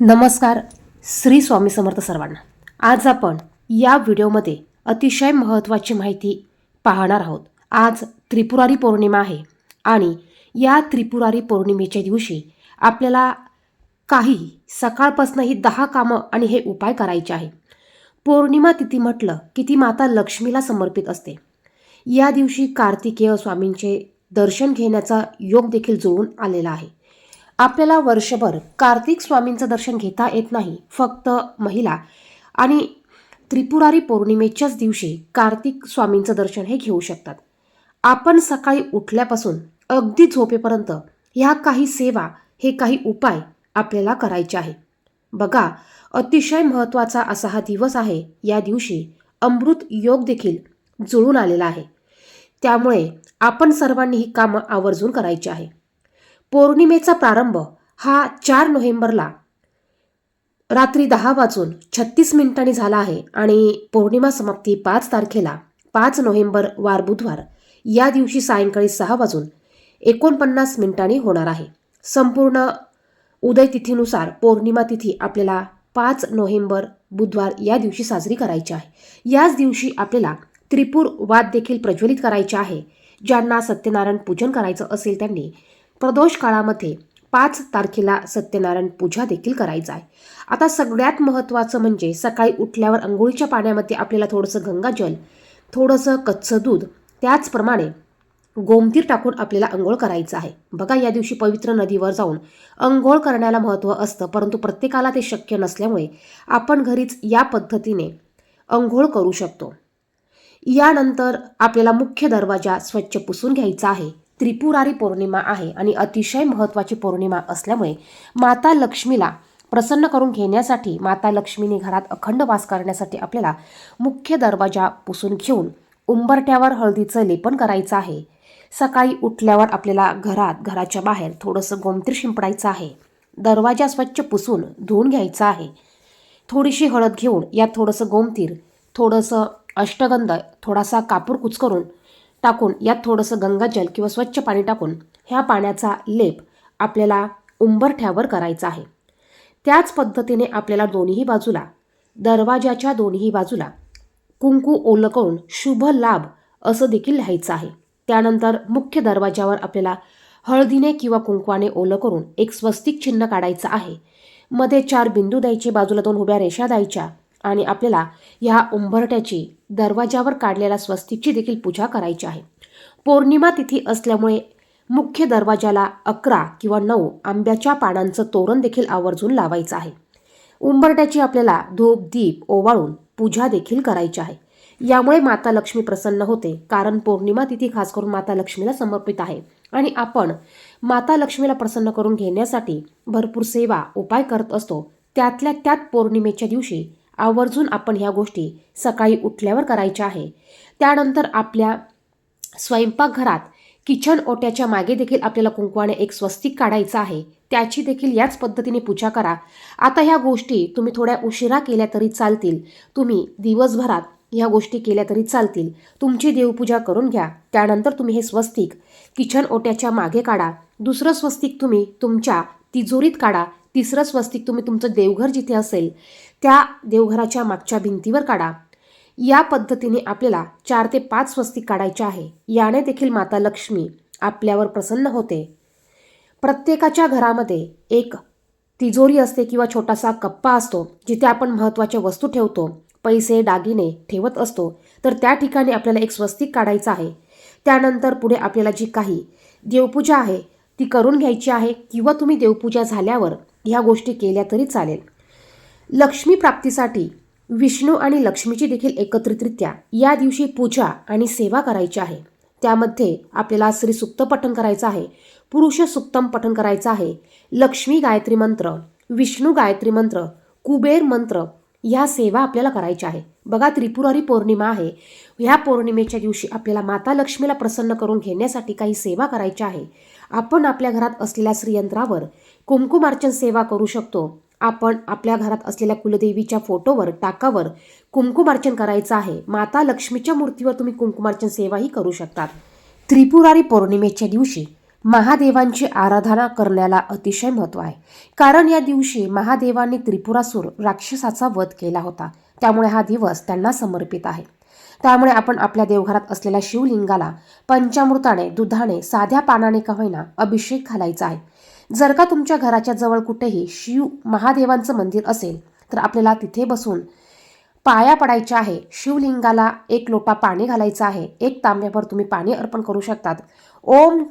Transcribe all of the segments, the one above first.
नमस्कार श्री स्वामी समर्थ सर्वांना. आज आपण या व्हिडिओमध्ये अतिशय महत्त्वाची माहिती पाहणार आहोत. आज त्रिपुरारी पौर्णिमा आहे आणि या त्रिपुरारी पौर्णिमेच्या दिवशी आपल्याला काही सकाळपासून ही दहा कामं आणि हे उपाय करायचे आहे. पौर्णिमा तिथी म्हटलं की ती माता लक्ष्मीला समर्पित असते. या दिवशी कार्तिकेय स्वामींचे दर्शन घेण्याचा योग देखील जुळून आलेला आहे. आपल्याला वर्षभर कार्तिक स्वामींचं दर्शन घेता येत नाही फक्त महिला. आणि त्रिपुरारी पौर्णिमेच्याच दिवशी कार्तिक स्वामींचं दर्शन हे घेऊ शकतात. आपण सकाळी उठल्यापासून अगदी झोपेपर्यंत ह्या काही सेवा हे काही उपाय आपल्याला करायचे आहे. बघा अतिशय महत्त्वाचा असा हा दिवस आहे या दिवशी अमृत योग देखील जुळून आलेला आहे. त्यामुळे आपण सर्वांनी ही कामं आवर्जून करायची आहे. पौर्णिमेचा प्रारंभ हा चार नोव्हेंबरला. रात्री दहा वाजून छत्तीस मिनिटांनी झाला आहे आणि पौर्णिमा समाप्ती पाच तारखेला पाच नोव्हेंबर वार बुधवार या दिवशी सायंकाळी सहा वाजून एकोणपन्नास मिनिटांनी होणार आहे. संपूर्ण उदय तिथीनुसार पौर्णिमा तिथी आपल्याला पाच नोव्हेंबर बुधवार या दिवशी साजरी करायची आहे. याच दिवशी आपल्याला त्रिपूर वाद देखील प्रज्वलित करायचे आहे. ज्यांना सत्यनारायण पूजन करायचं असेल त्यांनी प्रदोष काळामध्ये पाच तारखेला सत्यनारायण पूजा देखील करायचं आहे. आता सगळ्यात महत्त्वाचं म्हणजे सकाळी उठल्यावर अंघोळीच्या पाण्यामध्ये आपल्याला थोडंसं गंगाजल थोडंसं कच्चं दूध त्याचप्रमाणे गोमतीर टाकून आपल्याला अंघोळ करायचं आहे. बघा या दिवशी पवित्र नदीवर जाऊन अंघोळ करण्याला महत्त्व असतं परंतु प्रत्येकाला ते शक्य नसल्यामुळे आपण घरीच या पद्धतीने अंघोळ करू शकतो. यानंतर आपल्याला मुख्य दरवाजा स्वच्छ पुसून घ्यायचा आहे. त्रिपुरारी पौर्णिमा आहे आणि अतिशय महत्त्वाची पौर्णिमा असल्यामुळे माता लक्ष्मीला प्रसन्न करून घेण्यासाठी माता लक्ष्मीने घरात अखंड वास करण्यासाठी आपल्याला मुख्य दरवाजा पुसून घेऊन उंबरट्यावर हळदीचं लेपन करायचं आहे. सकाळी उठल्यावर आपल्याला घरात घराच्या बाहेर थोडंसं गोमतीर शिंपडायचं आहे. दरवाजा स्वच्छ पुसून धुवून घ्यायचा आहे. थोडीशी हळद घेऊन यात थोडंसं गोमतीर थोडंसं अष्टगंध थोडासा कापूर कुचकरून टाकून यात थोडंसं गंगाजल किंवा स्वच्छ पाणी टाकून ह्या पाण्याचा लेप आपल्याला उंबरठ्यावर करायचा आहे. त्याच पद्धतीने आपल्याला दोन्ही बाजूला दरवाजाच्या दोन्ही बाजूला कुंकू ओलं करून शुभ लाभ असं देखील लिहायचं आहे. त्यानंतर मुख्य दरवाजावर आपल्याला हळदीने किंवा कुंकवाने ओलं करून एक स्वस्तिक चिन्ह काढायचं आहे. मध्ये चार बिंदू द्यायचे बाजूला दोन उभ्या रेषा द्यायच्या आणि आपल्याला ह्या उंबरट्याची दरवाजावर काढलेल्या स्वस्तिकची देखील पूजा करायची आहे. पौर्णिमा तिथी असल्यामुळे मुख्य दरवाजाला अकरा किंवा नऊ आंब्याच्या पानांचं तोरण देखील आवर्जून लावायचं आहे. उंबरट्याची आपल्याला धूप दीप ओवाळून पूजा देखील करायची आहे. यामुळे माता लक्ष्मी प्रसन्न होते कारण पौर्णिमा तिथी खास करून माता लक्ष्मीला समर्पित आहे. आणि आपण माता लक्ष्मीला प्रसन्न करून घेण्यासाठी भरपूर सेवा उपाय करत असतो. त्यातल्या त्यात पौर्णिमेच्या दिवशी आवर्जून आपण ह्या गोष्टी सकाळी उठल्यावर करायच्या आहे. त्यानंतर आपल्या स्वयंपाकघरात किचन ओट्याच्या मागे देखील आपल्याला कुंकवाने एक स्वस्तिक काढायचं आहे. त्याची देखील याच पद्धतीने पूजा करा. आता ह्या गोष्टी तुम्ही थोड्या उशिरा केल्या तरी चालतील. तुम्ही दिवसभरात ह्या गोष्टी केल्या तरी चालतील. तुमची देवपूजा करून घ्या. त्यानंतर तुम्ही हे स्वस्तिक किचन ओट्याच्या मागे काढा. दुसरं स्वस्तिक तुम्ही तुमच्या तिजोरीत काढा. तिसरं स्वस्तिक तुम्ही तुमचं देवघर जिथे असेल त्या देवघराच्या मागच्या भिंतीवर काढा. या पद्धतीने आपल्याला चार ते पाच स्वस्तिक काढायचे आहे. याने देखील माता लक्ष्मी आपल्यावर प्रसन्न होते. प्रत्येकाच्या घरामध्ये एक तिजोरी असते किंवा छोटासा कप्पा असतो जिथे आपण महत्त्वाच्या वस्तू ठेवतो पैसे दागिने ठेवत असतो. तर त्या ठिकाणी आपल्याला एक स्वस्तिक काढायचं आहे. त्यानंतर पुढे आपल्याला जी काही देवपूजा आहे ती करून घ्यायची आहे किंवा तुम्ही देवपूजा झाल्यावर ह्या गोष्टी केल्या तरी चालेल. लक्ष्मी प्राप्तीसाठी विष्णू आणि लक्ष्मीची देखील एकत्रितरित्या या दिवशी पूजा आणि सेवा करायची आहे. त्यामध्ये आपल्याला श्री सुक्त पठण करायचं आहे पुरुष सुक्तम पठण करायचं आहे लक्ष्मी गायत्री मंत्र विष्णू गायत्री मंत्र कुबेर मंत्र ह्या सेवा आपल्याला करायच्या आहे. बघा त्रिपुरारी पौर्णिमा आहे. ह्या पौर्णिमेच्या दिवशी आपल्याला माता लक्ष्मीला प्रसन्न करून घेण्यासाठी काही सेवा करायच्या आहे. आपण आपल्या घरात असलेल्या श्रीयंत्रावर कुंकुमार्चन सेवा करू शकतो. आपण आपल्या घरात असलेल्या कुलदेवीच्या फोटोवर टाकावर कुंकुमार्चन करायचं आहे. माता लक्ष्मीच्या मूर्तीवर तुम्ही कुंकुमार्चन सेवाही करू शकतात. त्रिपुरारी पौर्णिमेच्या दिवशी महादेवांची आराधना करण्याला अतिशय महत्त्व आहे. कारण या दिवशी महादेवांनी त्रिपुरासूर राक्षसाचा वध केला होता. त्यामुळे हा दिवस त्यांना समर्पित आहे. त्यामुळे आपण आपल्या देवघरात असलेल्या शिवलिंगाला पंचामृताने दुधाने साध्या पानाने का होईना अभिषेक घालायचा आहे. जर का तुमच्या घराच्या जवळ कुठेही शिव महादेवांचं मंदिर असेल तर आपल्याला तिथे बसून पाया पडायच्या आहे. शिवलिंगाला एक लोटा पाणी घालायचं आहे. एक तांब्यावर तुम्ही पाणी अर्पण करू शकतात. ओम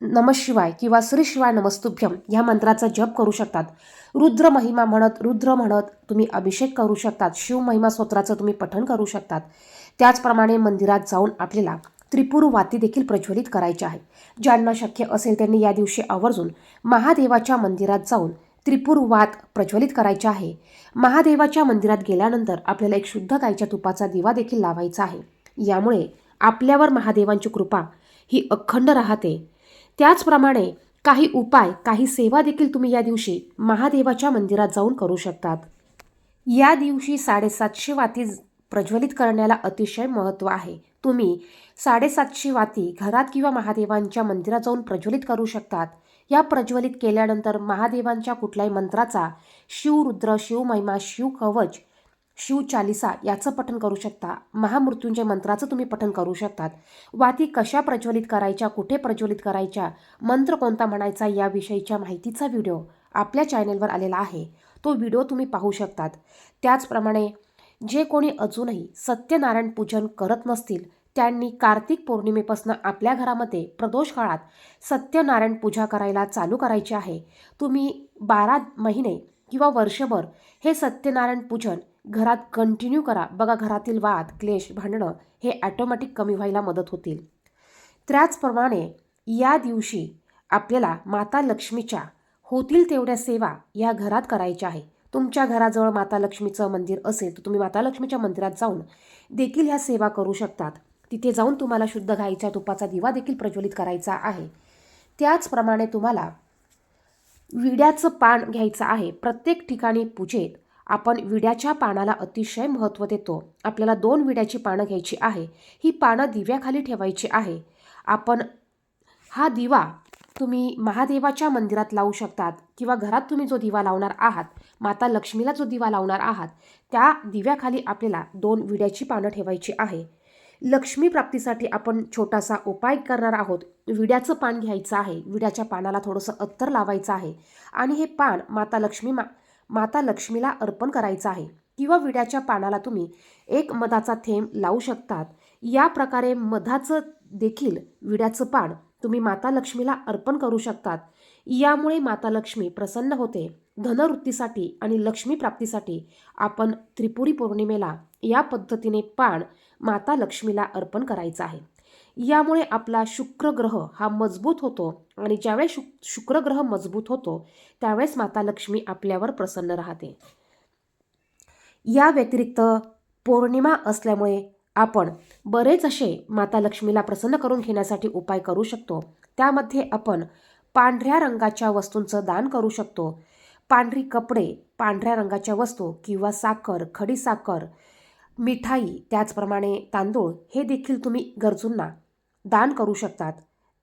नम शिवाय किंवा श्री शिवाय नमस्तुभ्यम ह्या मंत्राचा जप करू शकतात. रुद्र महिमा म्हणत रुद्र म्हणत तुम्ही अभिषेक करू शकतात. शिव महिमा स्तोत्राचं तुम्ही पठण करू शकतात. त्याचप्रमाणे मंदिरात जाऊन आपल्याला त्रिपुर वाती देखील प्रज्वलित करायचे आहे. ज्यांना शक्य असेल त्यांनी या दिवशी आवर्जून महादेवाच्या मंदिरात जाऊन त्रिपुर वात प्रज्वलित करायचे आहे. महादेवाच्या मंदिरात गेल्यानंतर आपल्याला एक शुद्ध गायच्या तुपाचा दिवा देखील लावायचा आहे. यामुळे आपल्यावर महादेवांची कृपा ही अखंड राहते. त्याचप्रमाणे काही उपाय काही सेवा देखील तुम्ही या दिवशी महादेवाच्या मंदिरात जाऊन करू शकतात. या दिवशी साडेसातशे वाती प्रज्वलित करण्याला अतिशय महत्त्व आहे. तुम्ही साडेसातशे वाती घरात किंवा महादेवांच्या मंदिरात जाऊन प्रज्वलित करू शकतात. या प्रज्वलित केल्यानंतर महादेवांच्या कुठल्याही मंत्राचा शिवरुद्र शिवमहिमा शिव कवच शिव चालिसा याचं पठण करू शकता. महामृत्यूंजय मंत्राचं तुम्ही पठण करू शकतात. वाती कशा प्रज्वलित करायच्या कुठे प्रज्वलित करायच्या मंत्र कोणता म्हणायचा याविषयीच्या माहितीचा व्हिडिओ आपल्या चॅनेलवर आलेला आहे. तो व्हिडिओ तुम्ही पाहू शकतात. त्याचप्रमाणे जे कोणी अजूनही सत्यनारायण पूजन करत नसतील त्यांनी कार्तिक पौर्णिमेपासून आपल्या घरामध्ये प्रदोष काळात सत्यनारायण पूजा करायला चालू करायची आहे. तुम्ही बारा महिने किंवा वर्षभर हे सत्यनारायण पूजन घरात कंटिन्यू करा. बघा घरातील वाद क्लेश भांडणं हे ॲटोमॅटिक कमी व्हायला मदत होतील. त्याचप्रमाणे या दिवशी आपल्याला माता लक्ष्मीच्या होतील तेवढ्या सेवा या घरात करायच्या आहे. तुमच्या घराजवळ माता लक्ष्मीचं मंदिर असेल तर तुम्ही माता लक्ष्मीच्या मंदिरात जाऊन देखील ह्या सेवा करू शकतात. तिथे जाऊन तुम्हाला शुद्ध गाईच्या तुपाचा दिवा देखील प्रज्वलित करायचा आहे. त्याचप्रमाणे तुम्हाला विड्याचं पान घ्यायचं आहे. प्रत्येक ठिकाणी पूजेत आपण विड्याच्या पानाला अतिशय महत्त्व देतो. आपल्याला दोन विड्याची पानं घ्यायची आहे. ही पानं दिव्याखाली ठेवायची आहे. आपण हा दिवा तुम्ही महादेवाच्या मंदिरात लावू शकतात किंवा घरात तुम्ही जो दिवा लावणार आहात माता लक्ष्मीला जो दिवा लावणार आहात त्या दिव्याखाली आपल्याला दोन विड्याची पानं ठेवायची आहे. लक्ष्मी प्राप्तीसाठी आपण छोटासा उपाय करणार आहोत. विड्याचं पान घ्यायचं आहे. विड्याच्या पानाला थोडंसं अत्तर लावायचं आहे. आणि हे पान माता लक्ष्मी मा माता लक्ष्मीला अर्पण करायचं आहे. किंवा विड्याच्या पानाला तुम्ही एक मधाचा थेंब लावू शकतात. या प्रकारे मधाचं देखील विड्याचं पान तुम्ही माता लक्ष्मीला अर्पण करू शकतात. यामुळे माता लक्ष्मी प्रसन्न होते. धनवृत्तीसाठी आणि लक्ष्मी प्राप्तीसाठी आपण त्रिपुरी पौर्णिमेला या पद्धतीने पान माता लक्ष्मीला अर्पण करायचं आहे. यामुळे आपला शुक्र ग्रह हा मजबूत होतो आणि ज्यावेळेस शुक शुक्र ग्रह मजबूत होतो त्यावेळेस माता लक्ष्मी आपल्यावर प्रसन्न राहते. या व्यतिरिक्त पौर्णिमा असल्यामुळे आपण बरेच असे माता लक्ष्मीला प्रसन्न करून घेण्यासाठी उपाय करू शकतो. त्यामध्ये आपण पांढऱ्या रंगाच्या वस्तूंचं दान करू शकतो. पांढरी कपडे पांढऱ्या रंगाच्या वस्तू किंवा साखर खडी साखर मिठाई त्याचप्रमाणे तांदूळ हे देखील तुम्ही गरजूंना दान करू शकतात.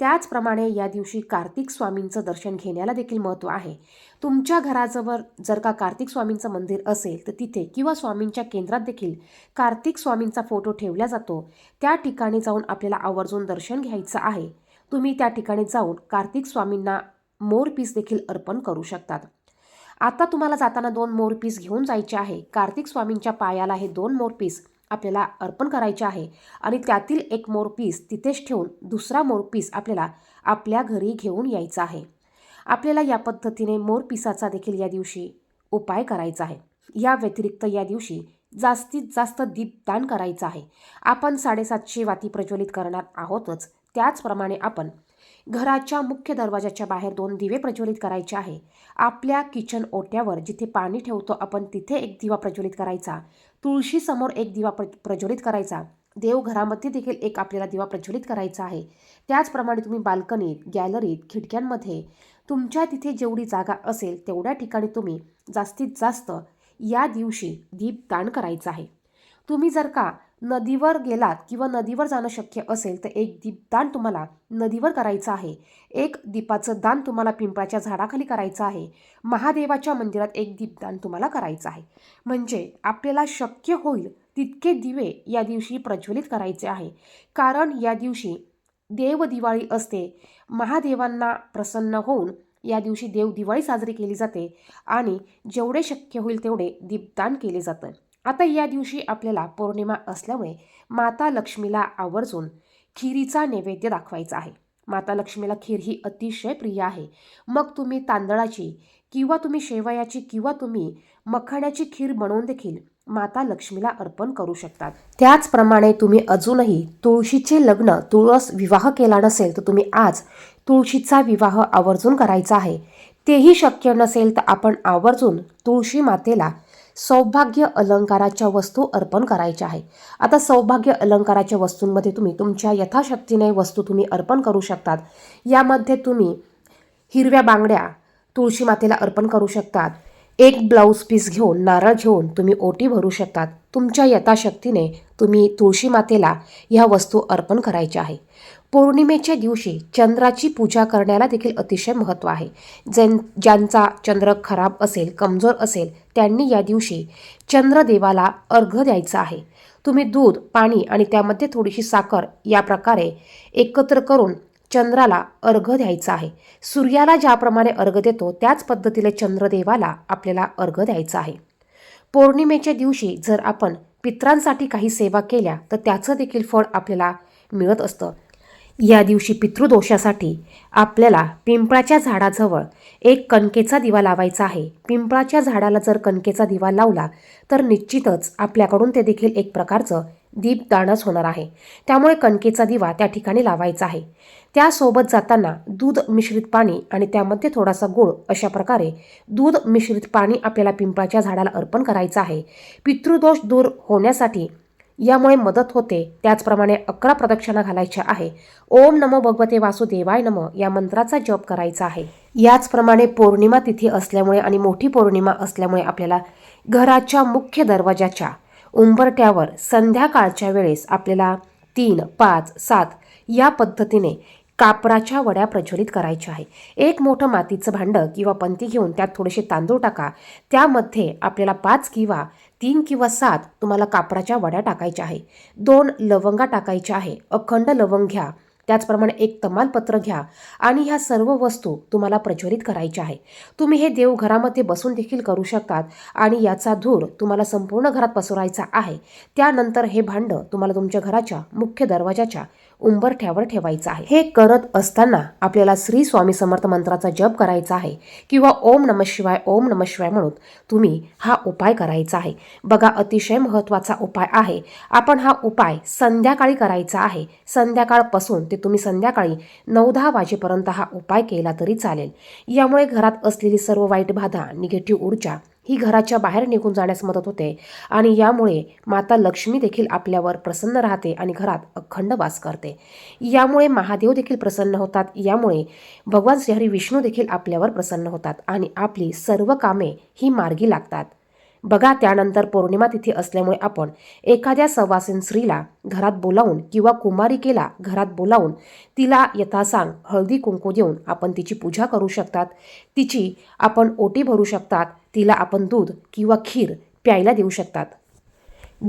त्याचप्रमाणे या दिवशी कार्तिक स्वामींचं दर्शन घेण्याला देखील महत्त्व आहे. तुमच्या घराजवळ जर का कार्तिक स्वामींचं मंदिर असेल तर तिथे किंवा स्वामींच्या केंद्रात देखील कार्तिक स्वामींचा फोटो ठेवला जातो. त्या ठिकाणी जाऊन आपल्याला आवर्जून दर्शन घ्यायचं आहे. तुम्ही त्या ठिकाणी जाऊन कार्तिक स्वामींना मोरपीस देखील अर्पण करू शकतात. आता तुम्हाला जाताना दोन मोर पीस घेऊन जायचे आहे. कार्तिक स्वामींच्या पायाला हे दोन मोर पीस आपल्याला अर्पण करायचे आहे. आणि त्यातील एक मोर पीस तिथेच ठेवून दुसरा मोर पीस आपल्याला आपल्या घरी घेऊन यायचा आहे. आपल्याला या पद्धतीने मोर पिसाचा देखील या दिवशी उपाय करायचा आहे. या व्यतिरिक्त या दिवशी जास्तीत जास्त दीपदान करायचं आहे. आपण साडेसातशे वाती प्रज्वलित करणार आहोतच. त्याचप्रमाणे आपण घराच्या मुख्य दरवाजाच्या बाहेर दोन दिवे प्रज्वलित करायचे आहे. आपल्या किचन ओट्यावर जिथे पाणी ठेवतो आपण तिथे एक दिवा प्रज्वलित करायचा. तुळशीसमोर एक दिवा प्र प्रज्वलित करायचा. देवघरामध्ये देखील एक आपल्याला दिवा प्रज्वलित करायचा आहे. त्याचप्रमाणे तुम्ही बाल्कनीत गॅलरीत खिडक्यांमध्ये तुमच्या तिथे जेवढी जागा असेल तेवढ्या ठिकाणी तुम्ही जास्तीत जास्त या दिवशी दीपदान करायचं आहे. तुम्ही जर का नदीवर गेलात किंवा नदीवर जाणं शक्य असेल तर एक दीपदान तुम्हाला नदीवर करायचं आहे. एक दीपाचं दान तुम्हाला पिंपळाच्या झाडाखाली करायचं आहे. महादेवाच्या मंदिरात एक दीपदान तुम्हाला करायचं आहे. म्हणजे आपल्याला शक्य होईल तितके दिवे या दिवशी प्रज्वलित करायचे आहे. कारण या दिवशी देव दिवाळी असते. महादेवांना प्रसन्न होऊन या दिवशी देव दिवाळी साजरी केली जाते आणि जेवढे शक्य होईल तेवढे दीपदान केले जातं. आता या दिवशी आपल्याला पौर्णिमा असल्यामुळे माता लक्ष्मीला आवर्जून खिरीचा नैवेद्य दाखवायचा आहे. माता लक्ष्मीला खीर ही अतिशय प्रिय आहे. मग तुम्ही तांदळाची किंवा तुम्ही शेवयाची किंवा तुम्ही मखाण्याची खीर बनवून देखील माता लक्ष्मीला अर्पण करू शकतात. त्याचप्रमाणे तुम्ही अजूनही तुळशीचे लग्न तुळस विवाह केला नसेल तर तुम्ही आज तुळशीचा विवाह आवर्जून करायचा आहे. तेही शक्य नसेल तर आपण आवर्जून तुळशी मातेला सौभाग्य अलंकाराच्या वस्तू अर्पण करायच्या आहे. आता सौभाग्य अलंकाराच्या वस्तूंमध्ये तुम्ही तुमच्या यथाशक्तीने वस्तू तुम्ही अर्पण करू शकतात. यामध्ये तुम्ही हिरव्या बांगड्या तुळशी मातेला अर्पण करू शकतात. एक ब्लाऊज पीस घेऊन नारळ घेऊन तुम्ही ओटी भरू शकतात. तुमच्या यथाशक्तीने तुम्ही तुळशी मातेला ह्या वस्तू अर्पण करायच्या आहे. पौर्णिमेच्या दिवशी चंद्राची पूजा करण्याला देखील अतिशय महत्त्व आहे. ज्यां ज्यांचा चंद्र खराब असेल कमजोर असेल त्यांनी या दिवशी चंद्रदेवाला अर्घ द्यायचा आहे. तुम्ही दूध पाणी आणि त्यामध्ये थोडीशी साखर या प्रकारे एकत्र करून चंद्राला अर्घ द्यायचा आहे. सूर्याला ज्याप्रमाणे अर्घ देतो त्याच पद्धतीने चंद्रदेवाला आपल्याला अर्घ द्यायचा आहे. पौर्णिमेच्या दिवशी जर आपण पित्रांसाठी काही सेवा केल्या तर त्याचं देखील फळ आपल्याला मिळत असतं. या दिवशी पितृदोषासाठी आपल्याला पिंपळाच्या झाडाजवळ एक कणकेचा दिवा लावायचा आहे. पिंपळाच्या झाडाला जर कणकेचा दिवा लावला तर निश्चितच आपल्याकडून ते देखील एक प्रकारचं दीपदानच होणार आहे. त्यामुळे कणकेचा दिवा त्या ठिकाणी लावायचा आहे. त्यासोबत जाताना दूध मिश्रित पाणी आणि त्यामध्ये थोडासा गुळ अशा प्रकारे दूध मिश्रित पाणी आपल्याला पिंपळाच्या झाडाला अर्पण करायचं आहे. पितृदोष दूर होण्यासाठी यामुळे मदत होते. त्याचप्रमाणे अकरा प्रदक्षिणा घालायच्या आहे. ओम नमो भगवते वासुदेवाय नम या मंत्राचा जप करायचा आहे. याचप्रमाणे पौर्णिमा तिथी असल्यामुळे आणि मोठी पौर्णिमा असल्यामुळे आपल्याला घराच्या मुख्य दरवाजाच्या उंबरट्यावर संध्याकाळच्या वेळेस आपल्याला तीन पाच सात या पद्धतीने कापराच्या वड्या प्रज्वलित करायच्या आहे. एक मोठं मातीचं भांडं किंवा पंती घेऊन त्यात थोडेसे तांदूळ टाका. त्यामध्ये आपल्याला पाच किंवा तीन किंवा सात तुम्हाला कापराच्या वड्या टाकायच्या आहे. दोन लवंगा टाकायच्या आहे. अखंड लवंग घ्या. त्याचप्रमाणे एक तमालपत्र घ्या आणि ह्या सर्व वस्तू तुम्हाला प्रज्वलित करायच्या आहे तुम्ही हे देव घरामध्ये बसून देखील करू शकतात आणि याचा धूर तुम्हाला संपूर्ण घरात पसरायचा आहे. त्यानंतर हे भांडं तुम्हाला तुमच्या घराच्या मुख्य दरवाजाच्या उंबरठ्यावर ठेवायचं आहे. हे करत असताना आपल्याला श्री स्वामी समर्थ मंत्राचा जप करायचा आहे किंवा ओम नम शिवाय ओम नम शिवाय म्हणून तुम्ही हा उपाय करायचा आहे. बघा अतिशय महत्त्वाचा उपाय आहे. आपण हा उपाय संध्याकाळी करायचा आहे. संध्याकाळपासून ते तुम्ही संध्याकाळी नऊ दहा वाजेपर्यंत हा उपाय केला तरी चालेल. यामुळे घरात असलेली सर्व वाईट बाधा निगेटिव्ह ऊर्जा ही घराच्या बाहेर निघून जाण्यास मदत होते आणि यामुळे माता लक्ष्मी देखील आपल्यावर प्रसन्न राहते आणि घरात अखंड वास करते. यामुळे महादेव देखील प्रसन्न होतात. यामुळे भगवान श्रीहरी विष्णू देखील आपल्यावर प्रसन्न होतात आणि आपली सर्व कामे ही मार्गी लागतात. बघा त्यानंतर पौर्णिमा तिथी असल्यामुळे आपण एखाद्या सवासीन स्त्रीला घरात बोलावून किंवा कुमारिकेला घरात बोलावून तिला यथासांग हळदी कुंकू देऊन आपण तिची पूजा करू शकतात. तिची आपण ओटी भरू शकतात. तिला आपण दूध किंवा खीर प्यायला देऊ शकतात.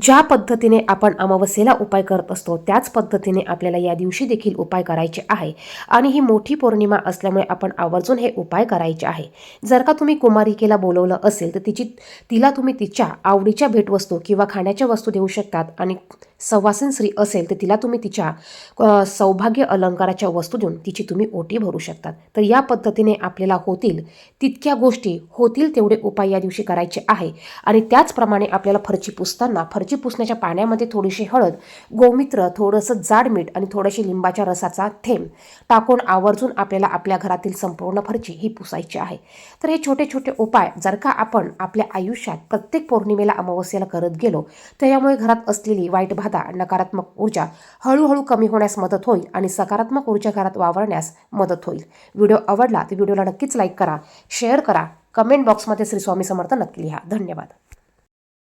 ज्या पद्धतीने आपण अमावस्येला उपाय करत असतो त्याच पद्धतीने आपल्याला या दिवशी देखील उपाय करायचे आहे. आणि ही मोठी पौर्णिमा असल्यामुळे आपण आवर्जून हे उपाय करायचे आहे. जर का तुम्ही कुमारिकेला बोलवलं असेल तर तिची तिला तुम्ही तिच्या आवडीच्या भेटवस्तू किंवा खाण्याच्या वस्तू देऊ शकतात आणि सवासीन स्त्री असेल तर तिला तुम्ही तिच्या सौभाग्य अलंकाराच्या वस्तू देऊन तिची तुम्ही ओटी भरू शकतात. तर या पद्धतीने आपल्याला होतील तितक्या गोष्टी होतील तेवढे उपाय या दिवशी करायचे आहे. आणि त्याचप्रमाणे आपल्याला फरची पुसताना फरची पुसण्याच्या पाण्यामध्ये थोडीशी हळद गोमित्र थोडंसं जाड मीठ आणि थोडीशी लिंबाच्या रसाचा थेंब टाकून आवर्जून आपल्याला आपल्या घरातील संपूर्ण फरची ही पुसायची आहे. तर हे छोटे छोटे उपाय जर का आपण आपल्या आयुष्यात प्रत्येक पौर्णिमेला अमावस्येला करत गेलो तर यामुळे घरात असलेली वाईट भात बाधा नकारात्मक ऊर्जा हळूहळू कमी होण्यास मदत होईल आणि सकारात्मक ऊर्जा घरात वावरण्यास मदत होईल. व्हिडिओ आवडला तर व्हिडिओला नक्कीच लाईक करा शेअर करा. कमेंट बॉक्समध्ये श्री स्वामी समर्थ नक्की लिहा. धन्यवाद.